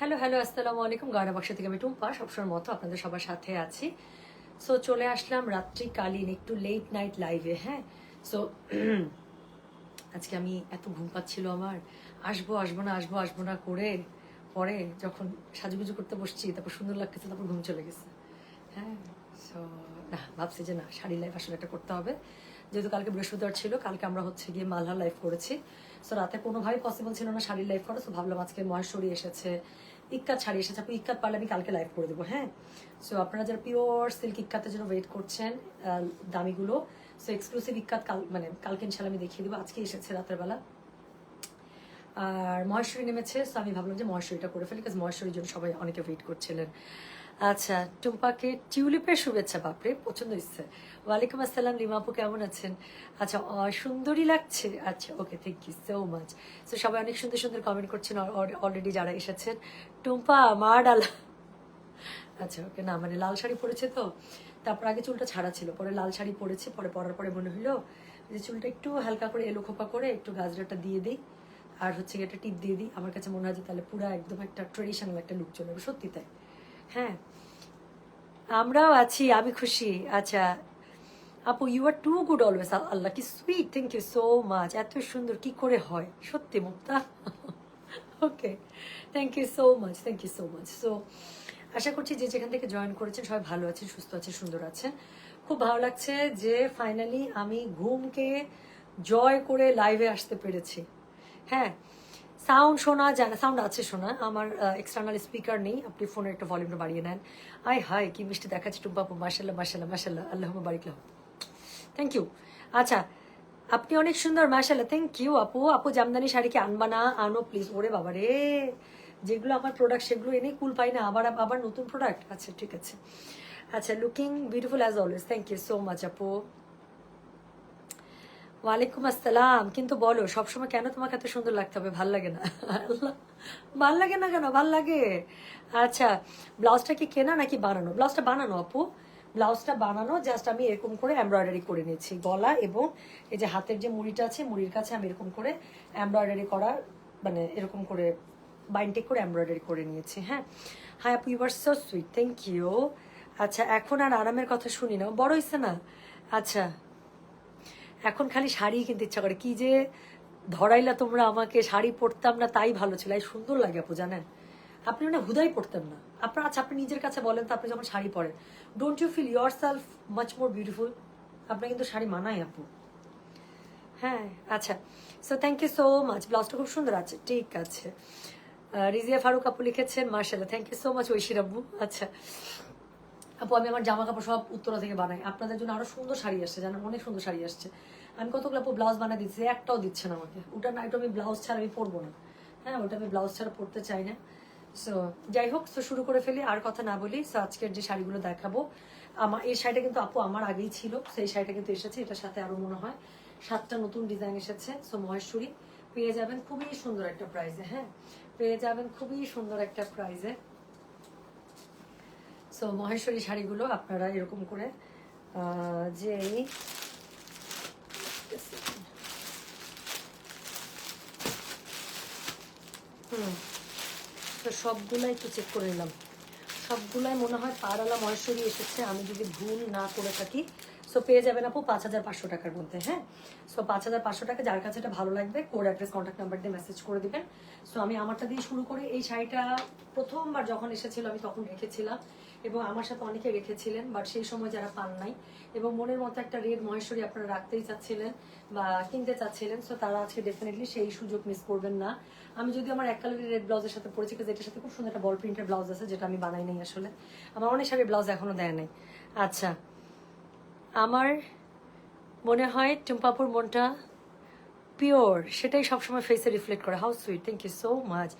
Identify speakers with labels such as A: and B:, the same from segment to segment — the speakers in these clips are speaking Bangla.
A: হ্যালো হ্যালো, আসসালামু আলাইকুম। গয়না বাক্স থেকে আমি টুম্পা সবসময় মতো আপনাদের সবার সাথে আছি। সো চলে আসলাম রাত্রিকালীন একটু লেট নাইট লাইভে হ্যাঁ? সো আজকে আমি এত ঘুম পাচ্ছিল আমার। আসব আসব না, আসব আসব না করে পরে যখন সাজুগুজু করতে বসছি, তারপর সুন্দর লাগতেছে, তারপর ঘুম চলে গেছে। হ্যাঁ? সো না, ভাবছি যে না, শাড়ি লাইফ আসলে এটা করতে হবে। যেহেতু কালকে বৃহস্পতিবার ছিল, কালকে আমরা হচ্ছে গিয়ে মালহা লাইভ করেছি। সো রাতে কোনোভাবেই পসিবল ছিল না শাড়ির লাইভ করা সো ভাবলাম আজকে মহেশ্বরী এসেছে, ইক্কাত শাড়ি এসেছে আপনি ইক্কাত পারলে আমি কালকে লাইভ করে দেবো হ্যাঁ? সো আপনারা যারা পিওর সিল্ক ইক্কাতের জন্য ওয়েট করছেন দামিগুলো সো এক্সক্লুসিভ ইক্কাত কাল মানে কালকে ইনশাল্লাহ আমি দেখিয়ে দেবো, আজকে এসেছে রাতের বেলা। আর মহেশ্বরী নেমেছে সো আমি ভাবলাম যে মহেশ্বরীটা করে ফেলি কাজ মহেশ্বরীর জন্য সবাই অনেকে ওয়েট করছিলেন। আচ্ছা টুম্পাকে টিউলিপের শুভেচ্ছা, বাপরে পছন্দ হচ্ছে ওয়ালাইকুম আসসালাম, লিমাপু কেমন আছেন? আচ্ছা সুন্দরী লাগছে। আচ্ছা okay thank you so much তো সবাই অনেক সুন্দর সুন্দর কমেন্ট করছেন অলরেডি যারা এসেছেন। টুম্পা মা ডালা। আচ্ছা ওকে, না মানে লাল শাড়ি পরেছে তো। তারপর আগে চুলটা ছাড়া ছিল, পরে লাল শাড়ি পরেছে, পরে পরার পরে মনে হলো যে চুলটা একটু হালকা করে এলো খোপা করে একটু গাজরাটা দিয়ে দিই। আর হচ্ছে একটা টিপ দিয়ে দিই। আমার কাছে মনে হয় যে তাহলে পুরো একদম একটা ট্রেডিশনাল একটা লুক চলে সত্যি তাই। হ্যাঁ। আমরাও আছি, আমি খুশি। আচ্ছা আপু you are too good always আল্লাহ, কি sweet thank you so much এত সুন্দর, কি করে হয়? সত্যি, Mukta? Okay thank you so much thank you so much so আশা করছি যে যেখান থেকে জয়েন করেছেন, সবাই ভালো আছেন, সুস্থ আছেন, সুন্দর আছেন। খুব ভালো লাগছে যে ফাইনালি আমি ঘুমকে জয় করে লাইভে আসতে পেরেছি। হ্যাঁ সাউন্ড শোনা যায় না সাউন্ড আছে শোনা, আমার এক্সটার্নাল স্পিকার নেই, আপনি ফোনের একটা ভলিউমটা বাড়িয়ে নেন। আই হাই কি মিষ্টি দেখাচ্ছি টুম্পাপু মাসাল্লাহ মাসাল্লাহ মাসাল্লাহ আল্লাহ বারিক থ্যাংক ইউ আচ্ছা আপনি অনেক সুন্দর মাসাল্লাহ থ্যাংক ইউ আপু। আপু জামদানি শাড়ি কি আনবা না? আনো প্লিজ ওরে বাবা রে। যেগুলো আমার প্রোডাক্ট সেগুলো এনেই কুল পাই না, আবার আবার নতুন প্রোডাক্ট আচ্ছা ঠিক আছে। আচ্ছা looking beautiful as always thank you so much আপু। ওয়ালাইকুম আসসালাম। কিন্তু বলো, সবসময় কেন তোমাকে এত সুন্দর লাগতে হবে? ভালো লাগে না? ভালো লাগে না কেন? ভালো লাগে। আচ্ছা ব্লাউজটা কি কেনা নাকি বানানো? ব্লাউজটা বানানো, আপু? ব্লাউজটা বানানো জাস্ট আমি এরকম করে এমব্রয়ডারি করে নিয়েছি। গলা এবং এই যে হাতের যে মুড়িটা আছে, মুড়ির কাছে আমি এরকম করে এমব্রয়ডারি করা মানে এরকম করে বাইনটেক করে এমব্রয়ডারি করে নিয়েছি হ্যাঁ? হাই আপু you are so sweet thank you আচ্ছা এখন আর আরামের কথা শুনি না। বড় হয়েছে না? আচ্ছা। এখন খালি শাড়ি কিনতে ইচ্ছা করে। কি যে ধরাইলা তোমরা আমাকে, শাড়ি পরতাম না, তাই ভালো ছিল। এই সুন্দর লাগে আপু, জানেন? আপনি না হুদাই পড়তেন না। আপনার আচ্ছা আপনি নিজের কাছে বলেন তো আপনি যখন শাড়ি পরেন। Don't you feel yourself much more beautiful আপনার কিন্তু শাড়ি মানায় আপু। হ্যাঁ আচ্ছা। So thank you so much ব্লাউজটা খুব সুন্দর আছে। ঠিক আছে। রিজিয়া ফারুক আপু লিখেছেন মার্শাল্লাহ থ্যাংক ইউ সো মাচ ঐশির আব্বু। আচ্ছা। আপু, আমি আমার জামা কাপড় সব উত্তরা থেকে বানাই। আপনাদের জন্য আরও সুন্দর শাড়ি আসছে, জানেন? অনেক সুন্দর শাড়ি আসছে। আমি কতগুলো আপু ব্লাউজ বানিয়ে দিচ্ছি একটাও দিচ্ছে না আমাকে। ওটা না, ওটা আমি ব্লাউজ ছাড়া আমি পরবো না। হ্যাঁ ওটা আমি ব্লাউজ ছাড়া পরতে চাই না। সো যাই হোক তো শুরু করে ফেলি। আর কথা না বলি সো আজকের যে শাড়িগুলো দেখাবো আমার এই শাড়িটা কিন্তু আপু আমার আগেই ছিল, সেই শাড়িটা কিন্তু এসেছে, এটার সাথে আরও মনে হয় সাতটা নতুন ডিজাইন এসেছে। সো মহেশ্বরী, পেয়ে যাবেন খুবই সুন্দর একটা প্রাইজে হ্যাঁ? পেয়ে যাবেন খুবই সুন্দর একটা প্রাইজে সো মহেশ্বরী শাড়িগুলো আপনারা এরকম করে যে হুম। তো সবগুলাই একটু চেক করে নিলাম। সবগুলাই মনে হয় পাড়ালা মহেশ্বরী এসেছে, আমি যদি ভুল না করে থাকি। সো পেয়ে যাবেন আপু পাঁচ হাজার পাঁচশো টাকার মধ্যে হ্যাঁ? সো পাঁচ হাজার পাঁচশো টাকা, যার কাছে এটা ভালো লাগবে কোড অ্যাড্রেস কন্ট্যাক্ট নাম্বার দিয়ে মেসেজ করে দিবেন। সো আমি আমারটা দিয়ে শুরু করে। এই শাড়িটা প্রথমবার যখন এসেছিল, আমি তখন রেখেছিলাম এবং আমার সাথে অনেকে রেখেছিলেন বাট সেই সময় যারা পান নাই। এবং মনের মতো একটা রেড মহেশ্বরী আপনারা রাখতেই চাচ্ছিলেন বা কিনতে চাচ্ছিলেন সো তারা আজকে ডেফিনেটলি সেই সুযোগ মিস করবেন না। আমি যদি আমার এক কালারের রেড ব্লাউজের সাথে পরেছি কাজ এটার সাথে খুব সুন্দর একটা বল প্রিন্টের ব্লাউজ আছে, যেটা আমি বানাই নাই আসলে। আমার অনেক শাড়ির ব্লাউজ এখনও দেয় নাই। আচ্ছা আমার মনে হয় টুম্পাপুর মনটা পিওর সেটাই সবসময় ফেসে রিফ্লেক্ট করে। How sweet thank you so much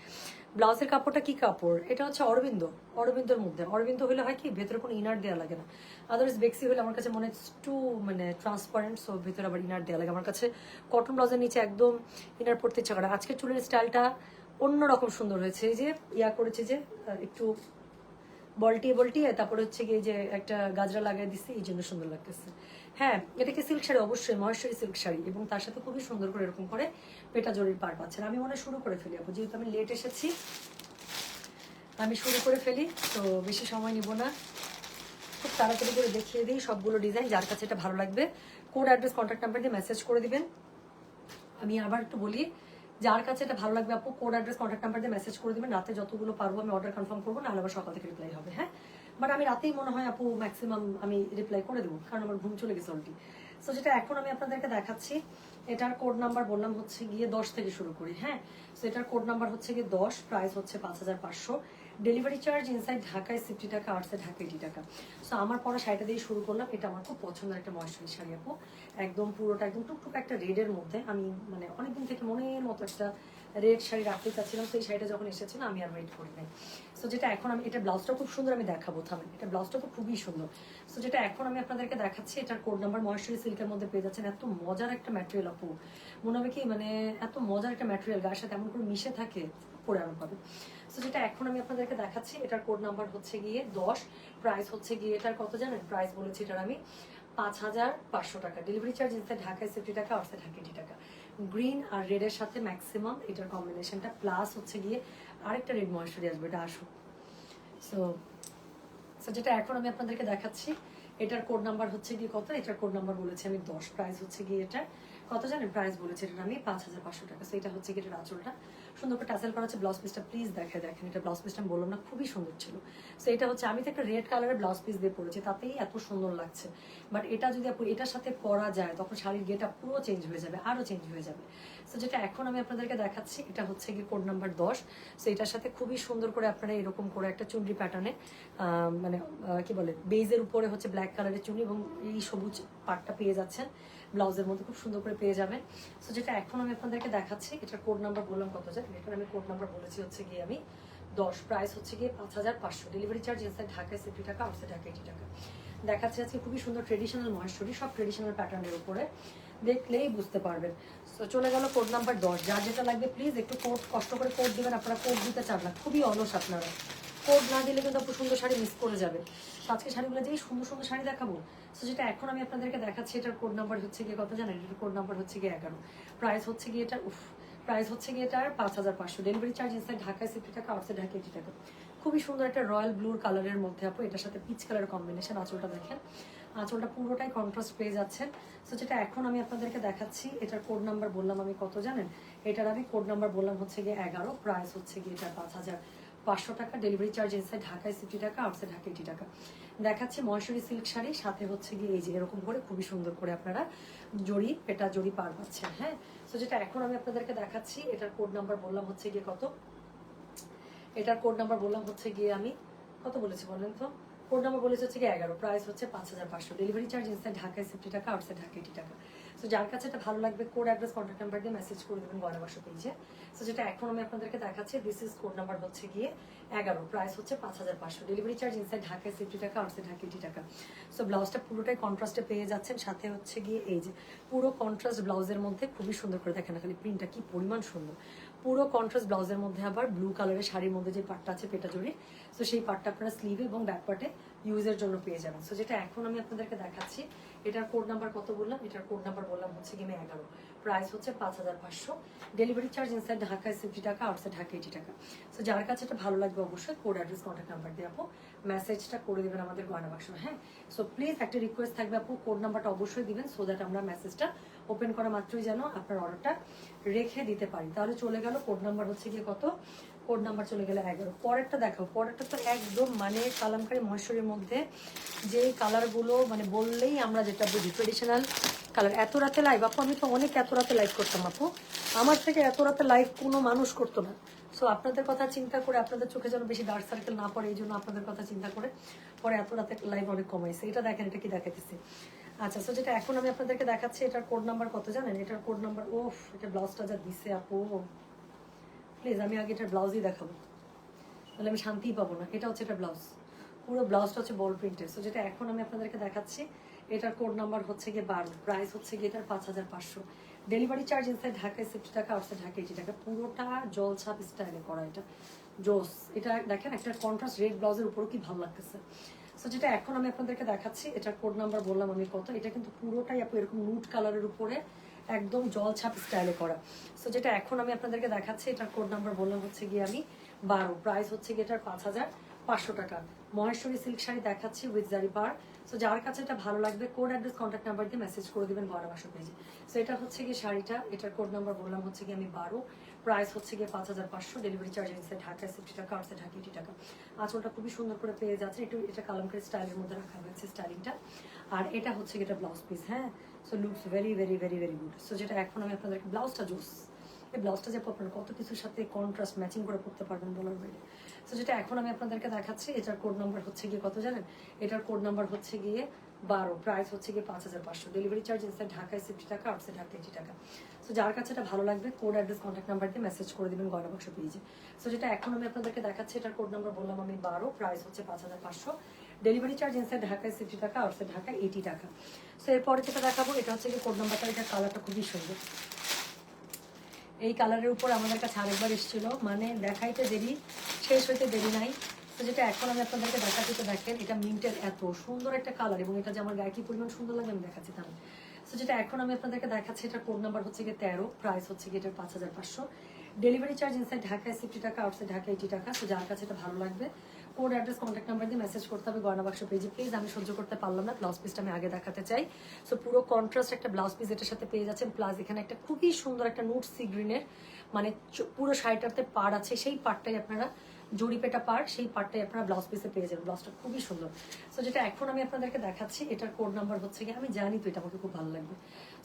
A: ব্লাউজের কাপড়টা কি কাপড়? এটা হচ্ছে অরবিন্দ, অরবিন্দর মধ্যে। অরবিন্দ হলে হয় কি, ভেতরে কোনো ইনার দেওয়া লাগে না। আদারওয়াইজ বেক্সি হলে আমার কাছে মনে টু মানে ট্রান্সপারেন্ট সো ভেতরে আবার ইনার দেওয়া লাগে। আমার কাছে কটন ব্লাউজের নিচে একদম ইনার পড়তে ইচ্ছা করে আজকে চুলের স্টাইলটা অন্যরকম সুন্দর হয়েছে। এই যে ইয়া করেছে যে একটু বলটিয়ে বলটিয়ে তারপরে হচ্ছে গিয়ে যে একটা গাজরা লাগাই দিচ্ছে এই জন্য সুন্দর লাগতেছে। হ্যাঁ এটা কি সিল্ক শাড়ি, অবশ্যই মহেশ্বরী সিল্ক শাড়ি এবং তার সাথে খুবই সুন্দর করে এরকম করে পেটা জরির পার পাচ্ছেন। আমি মনে শুরু করে ফেলি আপু, যেহেতু আমি লেট এসেছি, আমি শুরু করে ফেলি, তো বেশি সময় নিব না। খুব তাড়াতাড়ি করে দেখিয়ে দিই সবগুলো ডিজাইন যার কাছে এটা ভালো লাগবে। কোড অ্যাড্রেস কন্ট্যাক্ট নাম্বার দিয়ে মেসেজ করে দিবেন। আমি আবার একটু বলি, যার কাছে এটা ভালো লাগবে আপু কোড অ্যাড্রেস কন্ট্যাক্ট নাম্বার দিয়ে মেসেজ করে দিবেন। রাতে যতগুলো পারব আমি অর্ডার কনফার্ম করব, নাহলে আবার সকাল থেকে রিপ্লাই হবে হ্যাঁ? বাট আমি রাতেই মনে হয় আপু ম্যাক্সিমাম আমি রিপ্লাই করে দেবো, কারণ আমার ঘুম চলে গেছে অলরেডি সো যেটা এখন আমি আপনাদেরকে দেখাচ্ছি, এটার কোড নাম্বার বললাম হচ্ছে গিয়ে দশ থেকে শুরু করি হ্যাঁ? সো এটার কোড নাম্বার হচ্ছে গিয়ে দশ প্রাইস হচ্ছে পাঁচ হাজার পাঁচশো। ডেলিভারি চার্জ ইনসাইড ঢাকায় সিফটি টাকা আউটসাইড ঢাকা এইটি টাকা। সো আমার পরা শাড়িটা দিয়ে শুরু করলাম, এটা আমার খুব পছন্দের একটা ময়শ্চারি শাড়ি আপু। একদম পুরোটা একদম টুকটুক একটা রেডের মধ্যে আমি মানে অনেকদিন থেকে মনের মতো একটা রেড শাড়ি রাখতে চাচ্ছিলাম, সেই শাড়িটা যখন এসেছিল আমি আর ওয়েট করি নাই সো যেটা এখন আমি, এটা ব্লাউজটা খুব সুন্দর আমি দেখাবো, থামেন। এটা ব্লাউজটা তো খুবই সুন্দর। সো যেটা এখন আমি আপনাদেরকে দেখাচ্ছি, এটার কোড নাম্বার ময়শ্চারি সিল্কের মধ্যে পেয়ে যাচ্ছেন। এত মজার একটা ম্যাটেরিয়াল আপু। মনে হবে কি মানে এত মজার একটা ম্যাটেরিয়াল গায়ের সাথে এমন করে মিশে থাকে, পরে আরাম পাবে। সো যেটা এখন আমি আপনাদেরকে দেখাচ্ছি, এটার কোড নাম্বার হচ্ছে গিয়ে দশ প্রাইস হচ্ছে গিয়ে এটার কত জানেন? প্রাইস বলেছি এটার আমি পাঁচ হাজার পাঁচশো টাকা। ডেলিভারি চার্জ ইনসাইড ঢাকায় সেফটি টাকা আউটসাইড এইটি টাকা। গ্রিন আর রেডের সাথে ম্যাক্সিমাম এটার কম্বিনেশনটা প্লাস হচ্ছে গিয়ে আরেকটা রেড ময়েশ্চারি আসবে, এটা আসুক। সো সো যেটা এখন আমি আপনাদেরকে দেখাচ্ছি, এটার কোড নাম্বার হচ্ছে গিয়ে কত? এটার কোড নাম্বার বলেছি আমি, দশ প্রাইস হচ্ছে গিয়ে এটা কত জানেন প্রাইস বলেছে এটা আমি পাঁচ হাজার পাঁচশো টাকা। সো এটা হচ্ছে গিয়ে এটার আঁচলটা সুন্দর করে টাসেল করা আছে ব্লাউজ পিসটা প্লিজ দেখে দেখেন। এটা ব্লাউজ পিসটা বললাম না, খুবই সুন্দর ছিল। সো এটা হচ্ছে, আমি তো একটা রেড কালারের ব্লাউজ পিস দিয়ে পরেছি। তাতেই এত সুন্দর লাগছে। বাট এটা যদি আপু, এটার সাথে পরা যায়, তখন শাড়ির গেটা পুরো চেঞ্জ হয়ে যাবে আরও চেঞ্জ হয়ে যাবে। সো যেটা এখন আমি আপনাদেরকে দেখাচ্ছি, এটা হচ্ছে গিয়ে কোড নাম্বার দশ। সো এটার সাথে খুবই সুন্দর করে আপনারা এরকম করে একটা চুনরি প্যাটার্নে মানে কি বলে বেজের উপরে হচ্ছে ব্ল্যাক কালারের চুনরি এবং এই সবুজ পাটটা পেয়ে যাচ্ছেন। ব্লাউজের মধ্যে খুব সুন্দর করে পেয়ে যাবেন। সো যেটা এখন আমি আপনাদেরকে দেখাচ্ছি, এটার কোড নাম্বার বললাম কত যায় এখানে আমি কোড নাম্বার বলেছি হচ্ছে গিয়ে আমি, দশ প্রাইস হচ্ছে গিয়ে পাঁচ হাজার পাঁচশো। ডেলিভারি চার্জ ইনসাইড ঢাকায় সিফটি টাকা আউটসাইড ঢাকা এইটি টাকা। দেখাচ্ছে আজকে খুবই সুন্দর ট্রেডিশনাল মহেশ্বরী, সব ট্রেডিশনাল প্যাটার্নের উপরে। দেখলেই বুঝতে পারবেন। তো চলে গেল কোড নাম্বার দশ। যার যেটা লাগবে প্লিজ একটু কোড কষ্ট করে কোড দিবেন। আপনারা কোড দিতে চান না। খুবই অলস আপনারা। কোড না দিলে কিন্তু আপনি সুন্দর শাড়ি মিস করে যাবে। তো আজকে শাড়িগুলো যেই সুন্দর সুন্দর শাড়ি দেখাবো। তো যেটা এখন আমি আপনাদেরকে দেখাচ্ছি, এটার কোড নাম্বার হচ্ছে গিয়ে কত জানেন? এটার কোড নাম্বার হচ্ছে গিয়ে এগারো। প্রাইস হচ্ছে গিয়ে এটা, উফ প্রাইস হচ্ছে গিয়ে এটার পাঁচ হাজার পাঁচশো। ডেলিভারি চার্জ ইনসাইড ঢাকায় সিফটি টাকা আউটসাইড ঢাকা এইটি টাকা। খুবই সুন্দর একটা রয়্যাল ব্লুর কালারের মধ্যে আপু, এটার সাথে পিচ কালার কম্বিনেশন আঁচলটা দেখেন। আঁচলটা পুরোটাই কন্ট্রাস্ট পেয়ে যাচ্ছেন। তো যেটা এখন আমি আপনাদেরকে দেখাচ্ছি, এটার কোড নাম্বার বললাম আমি কত জানেন? এটার আমি কোড নাম্বার বললাম হচ্ছে গিয়ে এগারো। প্রাইস হচ্ছে গিয়ে এটার পাঁচ হাজার পাঁচশো টাকা ডেলিভারি চার্জ ইনসাইড ঢাকায় সিফটি টাকা আউটসাইড ঢাকা এইটি টাকা দেখাচ্ছে মহেশ্বরী সিল্ক শাড়ি, সাথে হচ্ছে গিয়ে এই যে এরকম করে খুবই সুন্দর করে আপনারা জড়ি, পেটা জড়ি পার পাচ্ছেন হ্যাঁ? তো যেটা এখন আমি আপনাদেরকে দেখাচ্ছি, এটার কোড নাম্বার বললাম হচ্ছে গিয়ে কত? এটার কোড নাম্বার বললাম হচ্ছে গিয়ে আমি, কত বলেছি বলেন তো? কোড নাম্বার বলেছে হচ্ছে গিয়ে এগারো প্রাইস হচ্ছে পাঁচ হাজার পাঁচশো। ডেলিভারি চার্জ ইনসাইড ঢাকায় সিফটি টাকা আউটসাইড ঢাকা এইটি টাকা তো যার কাছে এটা ভালো লাগবে কোড অ্যাড্রেস কন্ট্যাক্ট নাম্বার দিয়ে মেসেজ করে দেবেন গয়না বাসা পেজে সো যেটা এখন আমি আপনাদেরকে দেখাচ্ছি দিস ইজ কোড নাম্বার হচ্ছে গিয়ে এগারো প্রাইস হচ্ছে পাঁচ হাজার পাঁচশো। ডেলিভারি চার্জ ইনসাইড ঢাকায় সিফটি টাকা আউটসাইড ঢাকা এইটি টাকা। সো ব্লাউজটা পুরোটাই কন্ট্রাস্টে পেয়ে যাচ্ছেন, সাথে হচ্ছে গিয়ে এই যে পুরো কন্ট্রাস্ট ব্লাউজের মধ্যে খুবই সুন্দর করে দেখেন, খালি প্রিন্টটা কি পরিমাণ সুন্দর। পুরো কন্ট্রাস্ট ব্লাউজের মধ্যে আবার ব্লু কালারের শাড়ির মধ্যে যে পাটটা আছে পেটা জড়ি তো সেই পাটটা আপনারা স্লিভে এবং ব্যাক পার্টে ইউজের জন্য পেয়ে যাবেন। সো যেটা এখন আমি আপনাদেরকে দেখাচ্ছি এটার কোড নাম্বার কত বললাম? এটার কোড নাম্বার বললাম হচ্ছে গিয়ে এগারো। প্রাইস হচ্ছে পাঁচ হাজার পাঁচশো। ডেলিভারি চার্জ ইনসাইড ঢাকায় সিফটি টাকা আউটসাইড ঢাকা এইটি টাকা। সো যার কাছে এটা ভালো লাগবে অবশ্যই কোড অ্যাড্রেস কন্ট্যাক্ট নাম্বার দিয়ে আপু মেসেজটা করে দেবেন আমাদের গয়না বাক্স হ্যাঁ? সো প্লিজ একটা রিকোয়েস্ট থাকবে আপু কোড নাম্বারটা অবশ্যই দিবেন সো দ্যাট আমরা মেসেজটা ওপেন করা মাত্রই যেন আপনার অর্ডারটা রেখে দিতে পারি। তাহলে চলে গেল কোড নাম্বার হচ্ছে গিয়ে কত? কোড নাম্বার চলে গেলে এগারো। পরেরটা দেখো পরেরটা তো একদম মানে কালামকারী মহেশ্বরীর মধ্যে যে কালারগুলো মানে বললেই আমরা যেটা বুঝি। ট্রেডিশনাল কালার এত রাতে লাইভ আপু, আমি তো অনেক এত রাতে লাইভ করতাম, আপু। আমার থেকে এত রাতে লাইভ কোনো মানুষ করতো না। সো আপনাদের কথা চিন্তা করে আপনাদের চোখে যেন বেশি ডার্ক সার্কেল না পড়ে, এই জন্য আপনাদের কথা চিন্তা করে পরে এত রাতে লাইভ অনেক কমাইছে। এটা দেখেন, এটা কি দেখাতেছে আচ্ছা সো যেটা এখন আমি আপনাদেরকে দেখাচ্ছি, এটার কোড নাম্বার কত জানেন? এটার কোড নাম্বার ওফ এটা ব্লাউজটা যা দিছে, আপু। প্লিজ, আমি আগে এটার ব্লাউজই দেখাবো। তাহলে আমি শান্তিই পাবো না। এটা হচ্ছে এটা ব্লাউজ পুরো ব্লাউজটা হচ্ছে বল প্রিন্টের সো যেটা এখন আমি আপনাদেরকে দেখাচ্ছি, এটার কোড নাম্বার হচ্ছে গিয়ে বারো প্রাইস হচ্ছে গিয়ে এটার পাঁচ হাজার পাঁচশো। ডেলিভারি চার্জ ইনসাইড ঢাকায় সিফটি টাকা আউটসাইড ঢাকা এইটি টাকা। পুরোটা জল ছাপ স্টাইলে করা এটা। জোস এটা দেখেন, একটা কন্ট্রাস্ট রেড ব্লাউজের উপরও কি ভালো লাগতেছে। সো যেটা এখন আমি আপনাদেরকে দেখাচ্ছি, এটার কোড নাম্বার বললাম আমি কত। এটা কিন্তু পুরোটাই আপু এরকম নুট কালারের উপরে একদম জল ছাপ স্টাইলে করা। সো যেটা এখন আমি আপনাদেরকে দেখাচ্ছি, এটার কোড নাম্বার বললাম হচ্ছে গিয়ে আমি বারো। প্রাইস হচ্ছে গিয়ে এটার পাঁচ হাজার পাঁচশো টাকা। মহেশ্বরী সিল্ক শাড়ি দেখাচ্ছি উইথ জারি পার সো যার কাছে এটা ভালো লাগবে কোড অ্যাড্রেস কন্ট্যাক্ট নাম্বার দিয়ে মেসেজ করে দেবেন বারো বাসা পেজে সো এটা হচ্ছে গিয়ে শাড়িটা, এটার কোড নাম্বার বললাম হচ্ছে গিয়ে আমি বারো। প্রাইস হচ্ছে গিয়ে পাঁচ হাজার পাঁচশো ডেলিভারি চার্জ এসে ঢাকায় সিক্সটি টাকা আটশো ঢাকা এইটি টাকা। আঁচলটা খুবই সুন্দর করে পেয়ে যাচ্ছে একটু এটা কালামকারি স্টাইলের মধ্যে রাখা হয়েছে স্টাইলিংটা আর এটা হচ্ছে গিয়ে এটা ব্লাউজ পিস হ্যাঁ? So looks very very very very good so যেটা এখন আমি আপনাদেরকে ব্লাউজটা জুস, এই ব্লাউজটা যে আপনারা কত কিছুর সাথে কন্ট্রাস্ট ম্যাচিং করে পড়তে পারবেন বলার বাইরে। সো যেটা এখন আমি আপনাদেরকে দেখাচ্ছি, এটার কোড নাম্বার হচ্ছে গিয়ে কত জানেন? এটার কোড নাম্বার হচ্ছে গিয়ে বারো প্রাইস হচ্ছে গিয়ে পাঁচ হাজার পাঁচশো। ডেলিভারি চার্জ ইনসাইড ঢাকায় সিফটি টাকা আউটসাইড ঢাকা এইটি টাকা। সো যার কাছে এটা ভালো লাগবে কোড অ্যাড্রেস কন্ট্যাক্ট নাম্বার দিয়ে মেসেজ করে দেবেন গয়না বাক্স পেজে সো যেটা এখন আমি আপনাদেরকে দেখাচ্ছি, এটার কোড নাম্বার বললাম আমি বারো প্রাইস হচ্ছে পাঁচ হাজার পাঁচশো। ডেলিভারি চার্জ ইনসাইড ঢাকায় সিফটি টাকা আউটসাইড ঢাকায় এইটি টাকা। সো এরপরে যেটা দেখাবো, এটা হচ্ছে গিয়ে কোড নাম্বারটা এটার কালারটা খুবই সুন্দর। এই কালারের উপর আমাদের কাছে আরেকবার এসেছিল মানে দেখাইতে দেরি, শেষ হইতে দেরি নাই। তো যেটা এখন আমি আপনাদেরকে দেখাচ্ছি, তো দেখেন, এটা মিন্টের এত সুন্দর একটা কালার এবং এটা যে আমার গায়ে কি পরিমাণ সুন্দর লাগে আমি দেখাচ্ছি তাহলে। তো যেটা এখন আমি আপনাদেরকে দেখাচ্ছি, এটা কোড নাম্বার হচ্ছে গিয়ে তেরো প্রাইস হচ্ছে গিয়ে এটার পাঁচ হাজার পাঁচশো। ডেলিভারি চার্জ ইনসাইড ঢাকায় সিফটি টাকা আউটসাইড ঢাকা এইটি টাকা তো যার কাছে এটা ভালো লাগবে কোড অ্যাড্রেস কন্ট্যাক্ট নাম্বার দিয়ে মেসেজ করতে হবে গয়না বাক্স পেজে প্লিজ আমি সহ্য করতে পারলাম না ব্লাউজ পিসটা আমি আগে দেখাতে চাই। সো পুরো কন্ট্রাস্ট একটা ব্লাউজ পিস এটার সাথে পেয়ে যাচ্ছেন। প্লাস এখানে একটা খুবই সুন্দর একটা নুট সি গ্রিনের মানে পুরো শাড়িটাতে পাড় আছে। সেই পাড়টাই আপনারা জরিপেটা পার্ট সেই পার্টটাই আপনারা ব্লাউজ পিসে পেয়ে যাবেন। ব্লাউজটা খুবই সুন্দর। সো যেটা এখন আমি আপনাদেরকে দেখাচ্ছি, এটার কোড নাম্বার হচ্ছে কি আমি জানি তো এটা আমাকে খুব ভালো লাগবে।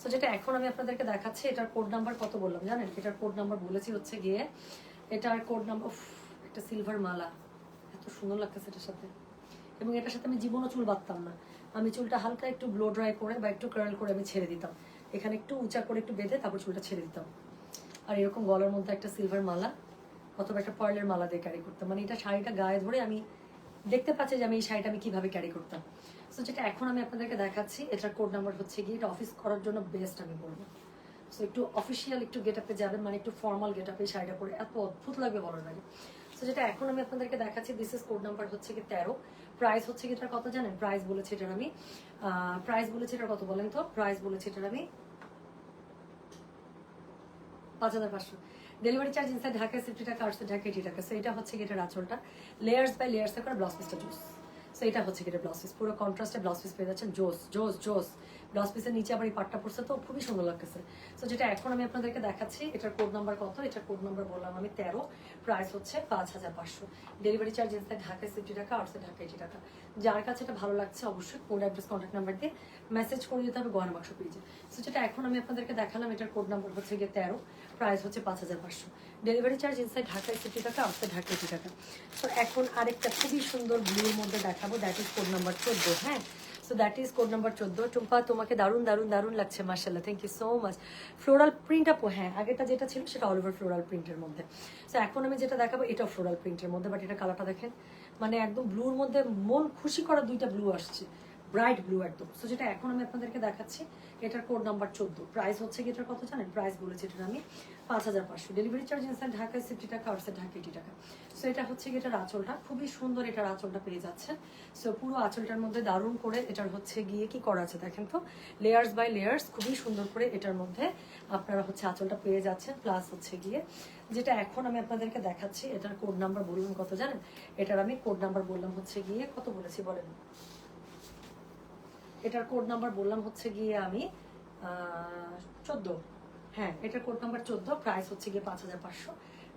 A: সো যেটা এখন আমি আপনাদেরকে দেখাচ্ছি, এটার কোড নাম্বার কত বললাম জানেন? এটার কোড নাম্বার বলেছি হচ্ছে গিয়ে, এটার কোড নাম্বার একটা সিলভার মালা। এত সুন্দর লাগতেছে এটার সাথে। এবং এটার সাথে আমি জীবনও চুল বাঁধতাম না। আমি চুলটা হালকা একটু ব্লো ড্রাই করে বা একটু কার্ল করে আমি ছেড়ে দিতাম। এখানে একটু উঁচা করে একটু বেঁধে তারপর চুলটা ছেড়ে দিতাম। আর এরকম গলার মধ্যে একটা সিলভার মালা অথবা একটা পার্লের মালা দিয়ে ক্যারি করতাম। মানে এটা শাড়িটা গায়ে ধরে আমি দেখতে পাচ্ছি যে আমি এই শাড়িটা আমি কীভাবে ক্যারি করতাম। সো যেটা এখন আমি আপনাদেরকে দেখাচ্ছি, এটার কোড নাম্বার হচ্ছে গিয়ে এটা অফিস করার জন্য বেস্ট আমি বলব। সো একটু অফিসিয়াল একটু গেট আপে যাবেন মানে একটু ফর্মাল গেট আপে শাড়িটা পরে এত অদ্ভুত লাগবে বলার লাগে সো যেটা এখন আমি আপনাদেরকে দেখাচ্ছি দিস ইস কোড নাম্বার হচ্ছে কি তেরো। প্রাইস হচ্ছে কি এটার কত জানেন? প্রাইস বলেছে এটার আমি। প্রাইস বলেছে এটার কত বলেন তো? প্রাইস বলেছে এটার আমি পাঁচ হাজার পাঁচশো। ডেলিভারি চার্জ ইনসাইড ঢাকায় সিফটি টাকা আটশো ঢাকা এইটি টাকা। সো এটা হচ্ছে কি এটার আঁচলটা। লেয়ার্স বাই লেয়ার্স করে ব্লাউজ পিসটা জুস। সো এটা হচ্ছে কি এটা ব্লাউজ পিস পুরো কন্ট্রাস্টে ব্লাউজ পিস পেয়ে যাচ্ছেন। জোস জোস জোস। ব্লাউজ পিসের নিচে আবার এই পাটটা পড়ছে, তো খুবই সুন্দর লাগতেছে। সো যেটা এখন আমি আপনাদেরকে দেখাচ্ছি, এটার কোড নাম্বার কত? এটার কোড নাম্বার বললাম আমি, তেরো। প্রাইস হচ্ছে পাঁচ হাজার পাঁচশো। ডেলিভারি চার্জ ইনসাইড ঢাকায় সিফটি টাকা আটশো ঢাকা এটি টাকা যার কাছে এটা ভালো লাগছে, অবশ্যই কোড অ্যাড্রেস কন্ট্যাক্ট নাম্বার দিয়ে মেসেজ করে দিতে হবে গয়না বাক্স পেজে সো যেটা এখন আমি আপনাদেরকে দেখালাম, এটার কোড নাম্বার হচ্ছে গিয়ে তেরো। প্রাইস হচ্ছে পাঁচ হাজার পাঁচশো। ডেলিভারি চার্জ ইনসাইড ঢাকায় সিটি টাকা আউটসাইড ঢাকা এটি টাকা তো এখন আরেকটা খুবই সুন্দর ব্লুর মধ্যে দেখাবো দ্যাট ইজ কোড নাম্বার চোদ্দ হ্যাঁ? So that is code number চোদ্দ। টুম্পা, তোমাকে দারুণ দারুণ দারুণ লাগছে মার্শাল্লাহ thank you so much floral print up হ্যাঁ আগেটা যেটা ছিল সেটা অল ওভার ফ্লোরাল প্রিন্টের মধ্যে। সো এখন আমি যেটা দেখাবো, এটাও ফ্লোরাল প্রিন্টের মধ্যে বাট এটা কালারটা দেখেন। মানে একদম ব্লুর মধ্যে মন খুশি করা দুইটা ব্লু আসছে। ব্রাইট ব্লু একদম। সো যেটা এখন আমি আপনাদেরকে দেখাচ্ছি, এটার কোড নাম্বার চোদ্দ। প্রাইস হচ্ছে এটার কত জানেন? প্রাইস বলেছি এটার আমি পাঁচ হাজার পাঁচশো। ডেলিভারি চার্জ ইনসাইড ঢাকায় সিফটি টাকা আউটসাইড ঢাকা এইটি টাকা। সো এটা হচ্ছে এটার আঁচলটা? খুবই সুন্দর এটার আঁচলটা পেয়ে যাচ্ছে সো পুরো আঁচলটার মধ্যে দারুণ করে এটার হচ্ছে গিয়ে কি করা আছে দেখেন তো? লেয়ার্স বাই লেয়ার্স খুবই সুন্দর করে এটার মধ্যে আপনারা হচ্ছে আঁচলটা পেয়ে যাচ্ছেন। প্লাস হচ্ছে গিয়ে যেটা এখন আমি আপনাদেরকে দেখাচ্ছি, এটার কোড নাম্বার বললাম কত জানেন? এটার আমি কোড নাম্বার বললাম হচ্ছে গিয়ে কত বলেছি বলেন? এটার কোড নাম্বার বললাম হচ্ছে গিয়ে আমি চোদ্দ। হ্যাঁ এটার কোড নাম্বার চোদ্দ প্রাইস হচ্ছে গিয়ে পাঁচ হাজার পাঁচশো।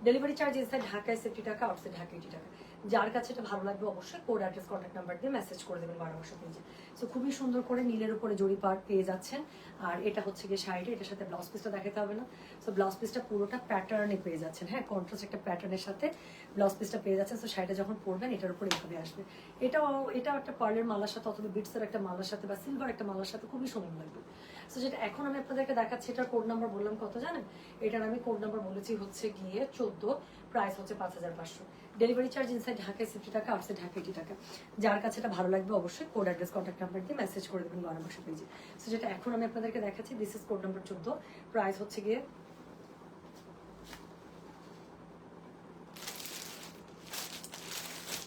A: ডেলিভারি চার্জ ইনসাইড ঢাকায় সেফটি টাকা আউটসাইড ঢাকা এইটি টাকা। যার কাছে এটা ভালো লাগবে অবশ্যই কোড অ্যাড্রেস কন্ট্যাক্ট নাম্বার দিয়ে মেসেজ করে দেবেন বারো মাসের পেজে সো খুবই সুন্দর করে নীলের উপরে জড়ি পার পেয়ে যাচ্ছেন। আর এটা হচ্ছে গিয়ে শাড়িটা এটার সাথে ব্লাউজ পিসটা দেখাতে হবে না। সো ব্লাউজ পিসটা পুরোটা প্যাটার্নে পেয়ে যাচ্ছেন। হ্যাঁ কন্ট্রাস্ট একটা প্যাটার্নের সাথে ব্লাউজ পিসটা পেয়ে যাচ্ছেন। সো শাড়িটা যখন পরবেন, এটার উপর এইভাবে আসবে। এটাও এটাও একটা পার্লের মালার সাথে অথবা বিটসের একটা মালার সাথে বা সিলভার একটা মালার সাথে খুবই সুন্দর লাগবে। সো যেটা এখন আমি আপনাদেরকে দেখাচ্ছি, এটার কোড নাম্বার বললাম কত জানেন? এটার আমি কোড নাম্বার বলেছি হচ্ছে গিয়ে চোদ্দ প্রাইস হচ্ছে পাঁচ হাজার পাঁচশো। ডেলিভারি চার্জ ইনসাইড ঢাকায় সিফটি টাকা আউটসাইড ঢাকা এইটি টাকা। যার কাছে এটা ভালো লাগবে অবশ্যই কোড অ্যাড্রেস কন্ট্যাক্ট নাম্বার দিয়ে মেসেজ করে দেবেন গরম বসে পেজে। সো যেটা এখন আমি আপনাদেরকে দেখাচ্ছি দিস ইজ কোড নাম্বার চোদ্দ। প্রাইস হচ্ছে গিয়ে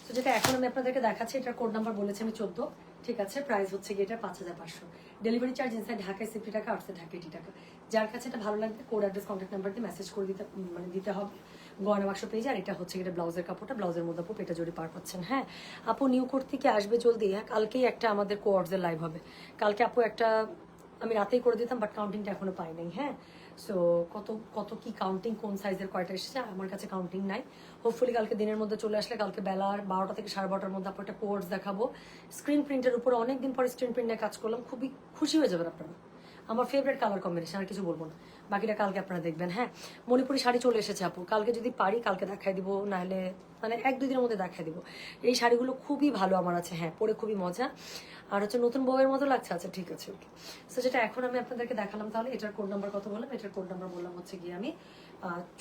A: তো যেটা এখন আমি আপনাদেরকে দেখাচ্ছি, এটার কোড নাম্বার বলেছি আমি চোদ্দ। ঠিক আছে প্রাইস হচ্ছে গিয়ে এটা পাঁচ হাজার পাঁচশো। ডেলিভারি চার্জ ইনসাইড ঢাকায় সিফটি টাকা আউটসাইড ঢাকা এইটি টাকা। যার কাছে এটা ভালো লাগবে কোড অ্যাড্রেস কন্ট্যাক্ট নাম্বার দিয়ে মেসেজ করে দিতে মানে দিতে হবে। গয়না বাক্স পেয়ে আর এটা হচ্ছে এটা ব্লাউজের কাপড়টা, ব্লাউজের মধ্যে আপু পেটা জড়ি পার পাচ্ছেন হ্যাঁ আপু নিউ কোর্ট থেকে আসবে জলদি। হ্যাঁ কালকেই একটা আমাদের কোয়ার্সের লাইভ হবে। কালকে আপু একটা, আমি রাতেই করে দিতাম বাট কাউন্টিংটা এখনও পাই নাই। হ্যাঁ সো কত কত কি কাউন্টিং কোন সাইজের কয়টা এসেছে, আমার কাছে কাউন্টিং নাই। হোপফুলি কালকে দিনের মধ্যে চলে আসলে কালকে বেলার বারোটা থেকে সাড়ে বারোটার মধ্যে আপনার একটা কোর্স দেখাবো। স্ক্রিন প্রিন্টের উপর অনেকদিন পরে স্ক্রিন প্রিন্টে কাজ করলাম। খুবই খুশি হয়ে যাবেন আপনারা। আমার ফেভারিট কালার কম্বিনেশন আর কিছু বলব না। বাকিটা কালকে আপনারা দেখবেন হ্যাঁ? মণিপুরি শাড়ি চলে এসেছে আপু। কালকে যদি পারি, কালকে দেখাই দিব, নাহলে মানে এক দুই দিনের মধ্যে দেখাই দিব। এই শাড়িগুলো খুবই ভালো আমার আছে হ্যাঁ পরে খুবই মজা। আর হচ্ছে নতুন বউয়ের মতো লাগছে আচ্ছা ঠিক আছে ওকে সো যেটা এখন আমি আপনাদেরকে দেখালাম, তাহলে এটার কোড নাম্বার কত বললাম? এটার কোড নাম্বার বললাম হচ্ছে গিয়ে আমি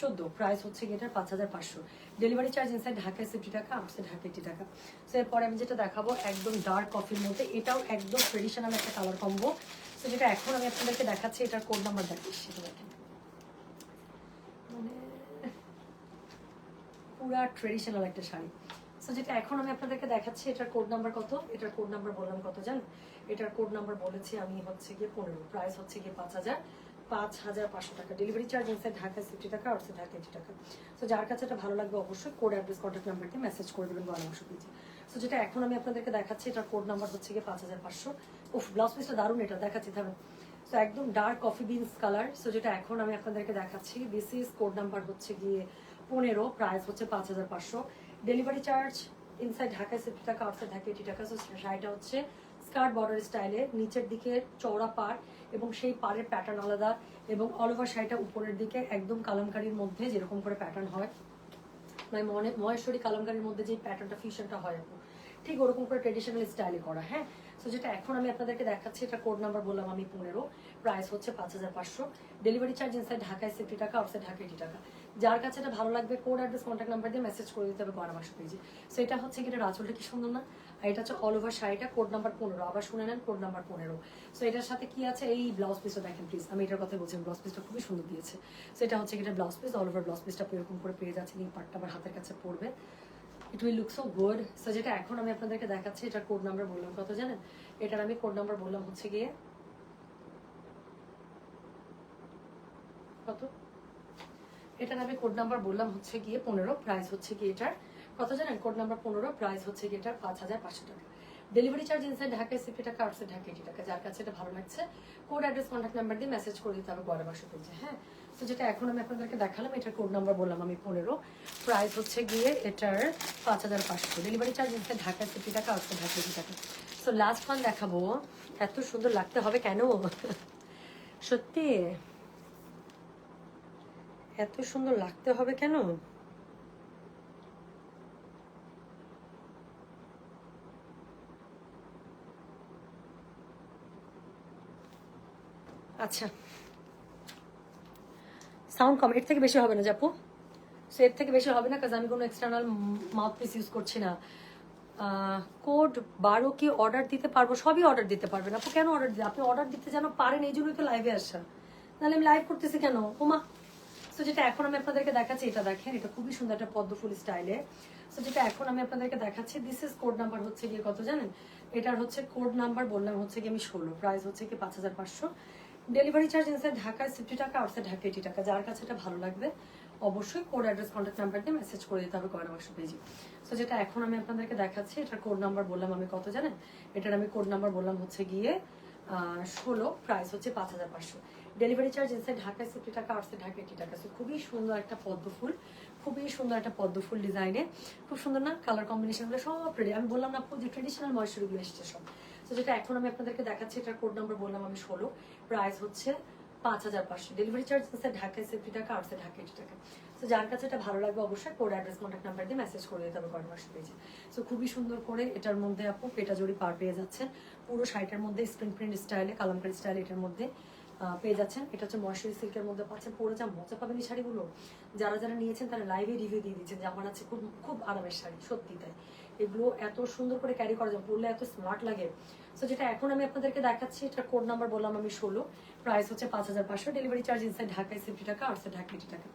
A: চোদ্দ। প্রাইস হচ্ছে গিয়ে এটার পাঁচ হাজার পাঁচশো। ডেলিভারি চার্জ ইনসাইড ঢাকায় সিফটি টাকা আউটসাইড ঢাকা এইটি টাকা। সো এরপরে আমি যেটা দেখাবো, একদম ডার্ক কফির মধ্যে। এটাও একদম ট্রেডিশনাল একটা কালার কম্বো তো যেটা এখন আমি আপনাদেরকে দেখাচ্ছি, এটার কোড নাম্বার দেখাচ্ছি সেটা দেখেন মানে পুরা ট্রেডিশনাল একটা শাড়ি। সো যেটা এখন আমি আপনাদেরকে দেখাচ্ছি, এটার কোড নাম্বার কত? এটার কোড নাম্বার বললাম কত জান? এটার কোড নাম্বার বলেছি আমি হচ্ছে গিয়ে পনেরো। প্রাইস হচ্ছে গিয়ে পাঁচ হাজার। পাঁচ হাজার পাঁচশো টাকা। Delivery charge inside Dhaka sixty টাকা আউটসাইড ঢাকা এইটি টাকা। সো যার কাছে এটা ভালো লাগবে অবশ্যই কোড অ্যাড্রেস কন্ট্যাক্ট নাম্বার দিয়ে মেসেজ করে দেবেন পরামর্শ পেয়েছি। সো যেটা এখন আমি আপনাদেরকে দেখাচ্ছি, এটার কোড নাম্বার হচ্ছে গিয়ে পাঁচ হাজার পাঁচশো। উফ ব্লাউজ পিসটা দারুণ এটা, দেখাচ্ছি একদম dark coffee beans colour so যেটা এখন আমি আপনাদেরকে দেখাচ্ছি দিস ইজ কোড নাম্বার হচ্ছে গিয়ে পনেরো প্রাইস হচ্ছে পাঁচ হাজার পাঁচশো। ডেলিভারি চার্জ ইনসাইড ঢাকায় সিফটি টাকা আউটসাইড এইটি টাকা সো শাড়িটা হচ্ছে স্কার্ট বর্ডার স্টাইলে নিচের দিকে চওড়া পার এবং সেই পাড়ের প্যাটার্ন আলাদা এবং অল ওভার শাড়িটা উপরের দিকে একদম কালামকারির মধ্যে যেরকম করে প্যাটার্ন হয়। মানে মনে মহেশ্বরী কালামকারির মধ্যে যে প্যাটার্নটা ফিউশনটা হয় ঠিক ওরকম করে ট্রেডিশনাল স্টাইলে করা হ্যাঁ? সো যেটা এখন আমি আপনাদেরকে দেখাচ্ছি, এটা কোড নাম্বার বললাম আমি পনেরো প্রাইস হচ্ছে পাঁচ হাজার পাঁচশো। ডেলিভারি চার্জ ইনসাইড ঢাকায় সিফটি টাকা আউটসাইড ঢাকা এইটি টাকা। যার কাছে এটা ভালো লাগবে কোড অ্যাড্রেস কন্ট্যাক্ট নাম্বার দিয়ে মেসেজ করে দিতে হবে পরামর্শ পেয়েছে সো এটা হচ্ছে কি, এটা রাজলটা কি সুন্দর না? আর এটা হচ্ছে অল ওভার শাড়িটা কোড নাম্বার পনেরো। আবার শুনে নেন কোড নাম্বার পনেরো। সো এটার সাথে কি আছে? এই ব্লাউজ পিসটা দেখেন প্লিজ আমি এটার কথা বলছি ব্লাউজ পিসটা খুবই সুন্দর দিয়েছে। সো এটা হচ্ছে কি, এটা blouse piece all over blouse পিসটা এরকম করে পেয়ে যাচ্ছে এই পার্টটা আবার হাতের কাছে পড়বে। It will look so good so যেটা এখন আমি আপনাদেরকে দেখাচ্ছি, এটার কোড নাম্বার বললাম। কত জানেন? এটার আমি কোড নাম্বার বললাম হচ্ছে গিয়ে কত? এটার আমি কোড নাম্বার বললাম হচ্ছে গিয়ে পনেরো। প্রাইস হচ্ছে গিয়ে এটার কত জানেন? কোড নাম্বার পনেরো প্রাইস হচ্ছে গিয়ে এটার পাঁচ হাজার পাঁচশো টাকা। ডেলিভারি চার্জ ইনসাইড ঢাকায় সিফটি টাকা আউটসাইড ঢাকা এইটি টাকা যার কাছে এটা ভালো লাগছে কোড অ্যাড্রেস কন্ট্যাক্ট নাম্বার দিয়ে মেসেজ করে দিতে হবে গড়ে বাসা পেয়েছে হ্যাঁ? তো যেটা এখন আমি আপনাদেরকে দেখালাম, এটার কোড নাম্বার বললাম আমি পনেরো। প্রাইস হচ্ছে গিয়ে এটার পাঁচ হাজার পাঁচশো। ডেলিভারি চার্জ ইনসাইড ঢাকায় সিফটি টাকা আউটসাইড ঢাকা এইটি টাকা। সো লাস্ট ওয়ান দেখাবো। এত সুন্দর লাগতে হবে কেন? সত্যি? এত সুন্দর লাগতে হবে কেন? আচ্ছা। সাউন্ড কম। এর থেকে বেশি হবে না, জাপু। সো এর থেকে বেশি হবে না কাজ আমি কোনো এক্সটার্নাল মাউথ পিস ইউজ করছি না। কোড বারো কি অর্ডার দিতে পারব, সবই অর্ডার দিতে পারবেন। আপু, কেন অর্ডার দিতে আপনি অর্ডার দিতে যেন পারেন, এই জন্যই তো লাইভে আসা। নাহলে আমি লাইভ করতেছি কেন? ওমা সো যেটা এখন আমি আপনাদেরকে দেখাচ্ছি, এটা দেখেন, এটা খুবই সুন্দর একটা পদ্ম ফুল স্টাইলে সো যেটা এখন আমি আপনাদেরকে দেখাচ্ছি দিস ইজ কোড নাম্বার হচ্ছে গিয়ে কত জানেন? এটার হচ্ছে কোড নাম্বার বললাম হচ্ছে গিয়ে আমি ষোলো প্রাইস হচ্ছে কি পাঁচ হাজার পাঁচশো। ডেলিভারি চার্জ ইনসাইড ঢাকায় সিফটি টাকা আউটসাইড ঢাকা এইটি টাকা। যার কাছে এটা ভালো লাগবে, অবশ্যই কোড অ্যাড্রেস কন্ট্যাক্ট নাম্বার দিয়ে মেসেজ করে দিতে হবে গয়না বাক্স পেজে সো যেটা এখন আমি আপনাদেরকে দেখাচ্ছি, এটার কোড নাম্বার বললাম আমি কত জানেন? এটার আমি কোড নাম্বার বললাম হচ্ছে গিয়ে ষোলো প্রাইস হচ্ছে পাঁচ হাজার পাঁচশো। ডেলিভারি চার্জ ইনসাইড ঢাকায় সিফটি টাকা আউটসাইড ঢাকা এইটি টাকা। সো খুবই সুন্দর একটা পদ্ম ফুল, খুবই সুন্দর একটা পদ্ম ফুল ডিজাইনে খুব সুন্দর না? কালার কম্বিনেশনগুলো সব রেডি আমি বললাম না যে ট্রেডিশনাল ময়শ্চারগুলো এসছে সব। তো যেটা এখন আমি আপনাদেরকে দেখাচ্ছি, এটার কোড নাম্বার বললাম আমি ষোলো। প্রাইস হচ্ছে পাঁচ হাজার পাঁচশো। ডেলিভারি চার্জ আছে ঢাকায় সেফটি টাকা আউটসাইড ঢাকা এইটি টাকা। তো যার কাছে এটা ভালো লাগবে অবশ্যই কোড অ্যাড্রেস কন্ট্যাক্ট নাম্বার দিয়ে মেসেজ করে দিতে হবে কর্মাস পেজে সো খুবই সুন্দর করে এটার মধ্যে আপু, পেটা জড়ি পার পেয়ে যাচ্ছেন। পুরো শাড়িটার মধ্যে স্ক্রিন প্রিন্ট স্টাইলে কালামকারি স্টাইল এটার মধ্যে পেয়ে যাচ্ছেন। এটা হচ্ছে ময়সুরি সিল্কের মধ্যে পাচ্ছেন পরে যা মজা পাবেন এই শাড়িগুলো। যারা যারা নিয়েছেন তারা লাইভে রিভিউ দিয়ে দিচ্ছেন যে আমার আছে খুব খুব আরামের শাড়ি, সত্যি তাই। এগুলো এত সুন্দর করে ক্যারি করা যায়, পরলে এত স্মার্ট লাগে। সো যেটা এখন আমি আপনাদেরকে দেখাচ্ছি এটা কোড নাম্বার বললাম আমি ষোলো। প্রাইস হচ্ছে পাঁচ হাজার পাঁচশো। ডেলিভারি চার্জ ইনসাইড ঢাকায় সেফটি টাকা আর ঢাকা টাকা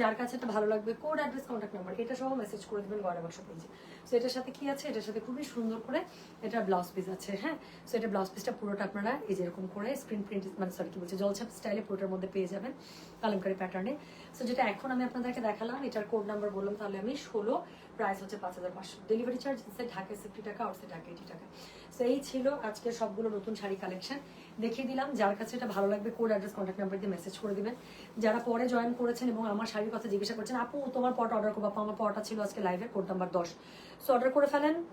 A: যার কাছে এটা ভালো লাগবে কোড অ্যাড্রেস কন্ট্যাক্ট নাম্বার এটা সহ মেসেজ করে দেবেন গয়না বাক্স পেজে সো এটার সাথে কি আছে? এটার সাথে খুবই সুন্দর করে এটা ব্লাউজ পিস আছে হ্যাঁ? সো এটা ব্লাউজ পিসটা পুরোটা আপনারা এই যেরকম করে স্ক্রিন প্রিন্ট মানে সরি কি বলছে, জলছাপ স্টাইলে পুরোটার মধ্যে পেয়ে যাবেন কালামকারি প্যাটার্নে সো যেটা এখন আমি আপনাদেরকে দেখালাম, এটার কোড নাম্বার বললাম, তাহলে আমি ষোলো প্রাইস হচ্ছে পাঁচ হাজার পাঁচশো। ডেলিভারি চার্জ ঢাকায় সেফটি টাকা আউটসাইড ঢাকা এইটি টাকা। সো এই ছিল আজকে সবগুলো নতুন শাড়ি কালেকশন দেখিয়ে দিলাম। যার কাছে এটা ভালো লাগবে কোড অ্যাড্রেস কন্ট্যাক্ট নাম্বার দিয়ে মেসেজ করে দিবেন। যারা পরে জয়েন করেছেন এবং আমার শাড়ির কথা জিজ্ঞাসা করছেন, আপু, তোমার পট অর্ডার করব? আপু, আমার পটা ছিল আজকে লাইভে কোড নাম্বার দশ। সো অর্ডার করে ফেলেন।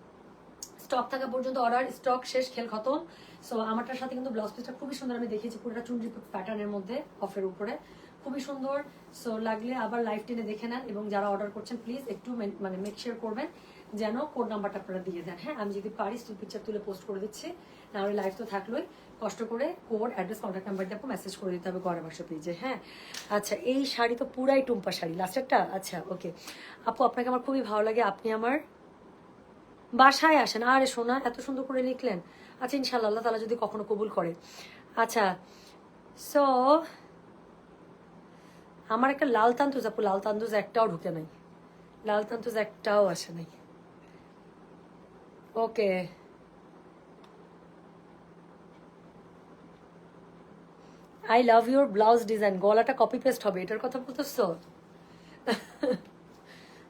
A: স্টক থাকা পর্যন্ত অর্ডার স্টক শেষ, খেল খতম। সো আমারটার সাথে কিন্তু ব্লাউজ পিসটা খুবই সুন্দর আমি দেখিয়েছি, পুরোটা চুনরি প্যাটার্নের মধ্যে অফের উপরে। খুবই সুন্দর। সো লাগলে আবার লাইভ টেনে দেখে নেন এবং যারা অর্ডার করছেন প্লিজ একটু মেন- মেক শেয়ার করবেন যেন কোড নাম্বারটা আপনারা দিয়ে দেন। হ্যাঁ আমি যদি পারি স্টিল পিকচার তুলে পোস্ট করে দিচ্ছি। নাহলে লাইভ তো থাকলোই। কষ্ট করে কোড অ্যাড্রেস কন্ট্যাক্ট নাম্বার দিয়ে মেসেজ করে দিতে হবে গড়া বাক্স পেজে হ্যাঁ? আচ্ছা এই শাড়ি তো পুরাই টুম্পা শাড়ি লাস্টেরটা আচ্ছা ওকে আপু, আপনাকে আমার খুবই ভালো লাগে, আপনি আমার বাসায় আসেন। আরে সোনা, এত সুন্দর করে লিখলেন। আচ্ছা ইনশাল্লাহ তালা যদি কখনো কবুল করে। আচ্ছা সো আমার একটা লাল তান্তুজ আপু, লাল তান্তুজ একটাও ঢুকে নাই। লাল তান্তুজ একটাও আসে নাই। Okay I love your blouse design গলাটা কপি পেস্ট হবে, এটার কথা বলতেছো?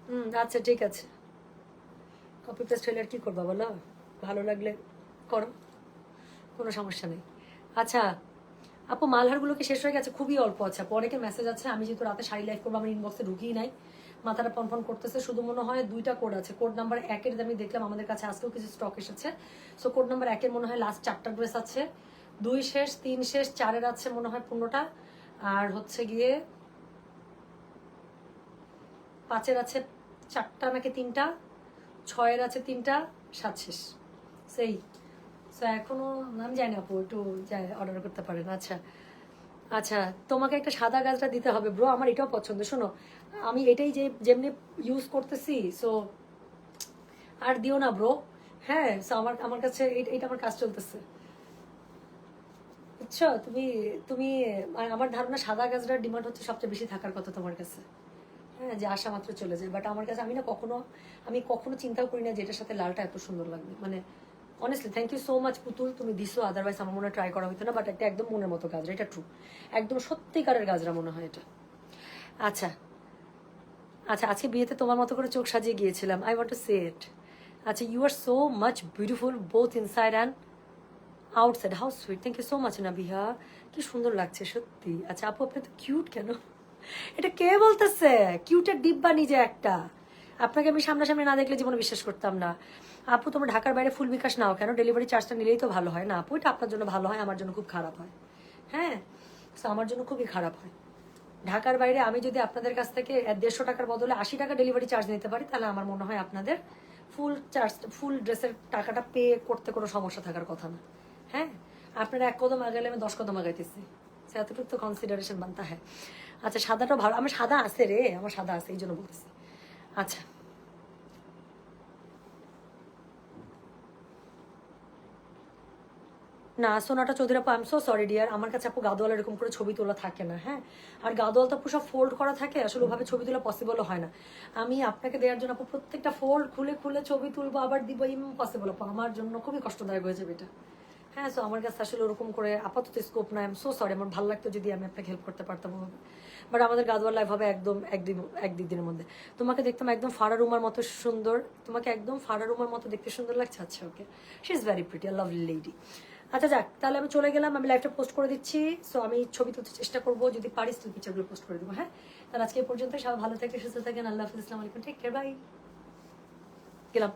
A: হুম আচ্ছা ঠিক আছে। কপি পেস্ট হলে আর কি করবা বলো? ভালো লাগলে করো, কোনো সমস্যা নেই। আচ্ছা আপু, মালহারগুলো কি শেষ হয়ে গেছে? খুবই অল্প আছে। আপু, অনেকে মেসেজ আছে, আমি যেহেতু রাতে শাড়ি লাইভ করব, আমার ইনবক্সে ঢুকিয়ে নাই। মাথাটা পনপন করতেছে, শুধু মনে হয় দুইটা কোড আছে। কোড নাম্বার একের আমি দেখলাম আমাদের কাছে আজকেও কিছু স্টক এসেছে। সো কোড নাম্বার একের মনে হয় লাস্ট চারটা ড্রেস আছে। দুই শেষ, তিন শেষ, চারের আছে মনে হয় পনেরোটা আর হচ্ছে গিয়ে পাঁচের আছে চারটা নাকি তিনটা, ছয়ের আছে তিনটা, সাত শেষ। সেই এখনও আমি জানি আপু, একটু অর্ডার করতে পারেন। আচ্ছা আচ্ছা তোমাকে একটা সাদা গাছটা দিতে হবে ব্রো আমার এটাও পছন্দ। শোনো, আমি এটাই যে, যেমনি ইউজ করতেছি সো আর দিও না ব্রো হ্যাঁ সো আমার আমার কাছে এইটা আমার কাজ চলতেছে। বুঝছ তুমি তুমি আমার ধারণা সাদা গাছটার ডিমান্ড হচ্ছে সবচেয়ে বেশি থাকার কথা তোমার কাছে। হ্যাঁ যে আসা মাত্র চলে যায়। বাট আমার কাছে আমি না কখনো, আমি কখনো চিন্তাও করি না যে এটার সাথে লালটা এত সুন্দর লাগবে। মানে honestly thank you so much Putul, তুমি দিছো আদারওয়াইজ আমার মনে ট্রাই করা হতো না বাট একটা একদম মনের মতো গাজরা এটা ট্রু একদম সত্যিকারের গাজরা মনে হয় এটা। আচ্ছা আচ্ছা আজকে বিয়েতে তোমার মতো করে চোখ সাজিয়ে গিয়েছিলাম। I want to say it আচ্ছা you are so much beautiful both inside and outside how sweet thank you so much না বিহা কি সুন্দর লাগছে, সত্যি। আচ্ছা আপু, আপনি তো কিউট কেন? এটা কে বলতেছে? কিউটের ডিব্বা নিজে একটা। আপনাকে আমি সামনাসামনি না দেখলে জীবনে বিশ্বাস করতাম না। আপু, তোমার ঢাকার বাইরে ফুল বিকাশ নাও কেন? ডেলিভারি চার্জটা নিলেই তো ভালো হয় না, আপু। এটা আপনার জন্য ভালো হয়, আমার জন্য খুব খারাপ হয়। হ্যাঁ? তো আমার জন্য খুবই খারাপ হয়। ঢাকার বাইরে আমি যদি আপনাদের কাছ থেকে দেড়শো টাকার বদলে আশি টাকা ডেলিভারি চার্জ নিতে পারি, তাহলে আমার মনে হয় আপনাদের ফুল চার্জ ফুল ড্রেসের টাকাটা পে করতে কোনো সমস্যা থাকার কথা না। হ্যাঁ আপনারা এক কদম আগালে আমি দশ কদম আগাইতেছি। এতটুকু তো কনসিডারেশন বানতা হ্যাঁ। আচ্ছা সাদাটা ভালো, আমার সাদা আছে রে, আমার সাদা আছে এই জন্য বলতেছি। আচ্ছা। না, সোনাটা চৌধুরী আপু I am so sorry dear আমার কাছে আপু গাদোয়াল এরকম করে ছবি তোলা থাকে না হ্যাঁ। আর গাদোয়াল তো আপু সব ফোল্ড করা থাকে, আসলে ওভাবে ছবি তোলা পসিবলও হয় না। আমি আপনাকে দেওয়ার জন্য আপু প্রত্যেকটা ফোল্ড খুলে খুলে ছবি তুলবো, আবার দিব ইম্পসিবল আপু। আমার জন্য খুবই কষ্টদায়ক হয়ে যাবে এটা। হ্যাঁ সো আমার কাছে আসলে ওরকম করে আপাতত স্কোপ নাই। সো সরি আমার ভালো লাগতো যদি আমি আপনাকে হেল্প করতে পারতাম বাট আমাদের গাদোয়াল লাইফ হবে একদম একদিন এক দুই দিনের মধ্যে। তোমাকে দেখতাম একদম ফাড়া রুমার মতো সুন্দর, তোমাকে একদম ফাড়া রুমার মতো দেখতে সুন্দর লাগছে? আচ্ছা okay she is very pretty lovely lady আচ্ছা যাক, তাহলে আমি চলে গেলাম, আমি লাইভটা পোস্ট করে দিচ্ছি। সো আমি ছবি তুলতে চেষ্টা করব, যদি পারি স্টিল পিকচারগুলো পোস্ট করে দেবো হ্যাঁ? তাহলে আজকে এই পর্যন্ত সবাই ভালো থাকে সুস্থ থাকেন আল্লাহ হাফিজ ইসলাম আলাইকুম টেক কেয়ার বাই গেলাম।